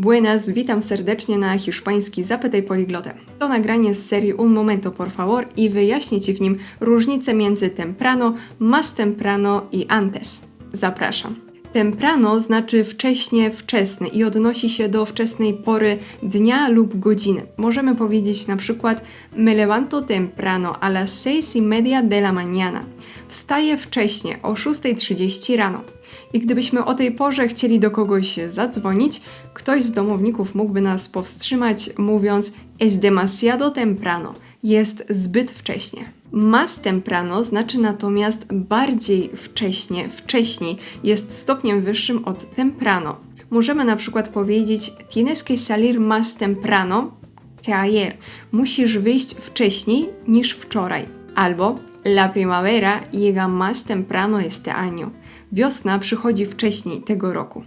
Buenas, witam serdecznie na hiszpański Zapytaj Poliglotę. To nagranie z serii Un Momento Por Favor i wyjaśnię Ci w nim różnicę między temprano, más temprano i antes. Zapraszam. Temprano znaczy wcześnie, wczesny i odnosi się do wczesnej pory dnia lub godziny. Możemy powiedzieć na przykład Me levanto temprano a las seis y media de la mañana. Wstaję wcześnie o 6.30 rano. I gdybyśmy o tej porze chcieli do kogoś zadzwonić, ktoś z domowników mógłby nas powstrzymać, mówiąc es demasiado temprano, jest zbyt wcześnie. Más temprano znaczy natomiast bardziej wcześnie, wcześniej, jest stopniem wyższym od temprano. Możemy na przykład powiedzieć tienes que salir más temprano que ayer. Musisz wyjść wcześniej niż wczoraj. Albo la primavera llega más temprano este año. Wiosna przychodzi wcześniej tego roku.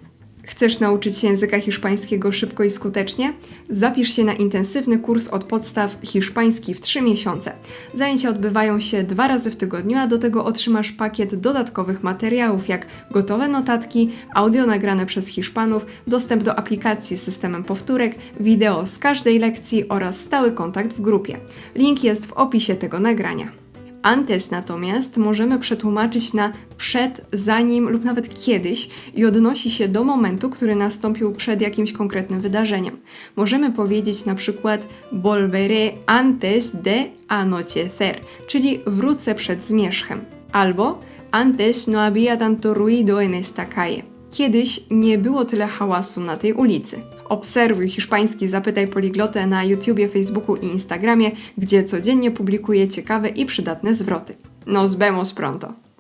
Chcesz nauczyć się języka hiszpańskiego szybko i skutecznie? Zapisz się na intensywny kurs od podstaw hiszpański w 3 miesiące. Zajęcia odbywają się dwa razy w tygodniu, a do tego otrzymasz pakiet dodatkowych materiałów, jak gotowe notatki, audio nagrane przez Hiszpanów, dostęp do aplikacji z systemem powtórek, wideo z każdej lekcji oraz stały kontakt w grupie. Link jest w opisie tego nagrania. Antes natomiast możemy przetłumaczyć na przed, zanim lub nawet kiedyś i odnosi się do momentu, który nastąpił przed jakimś konkretnym wydarzeniem. Możemy powiedzieć na przykład volveré antes de anochecer, czyli wrócę przed zmierzchem. Albo antes no había tanto ruido en esta calle. Kiedyś nie było tyle hałasu na tej ulicy. Obserwuj hiszpański Zapytaj Poliglotę na YouTubie, Facebooku i Instagramie, gdzie codziennie publikuję ciekawe i przydatne zwroty. Nos vemos pronto!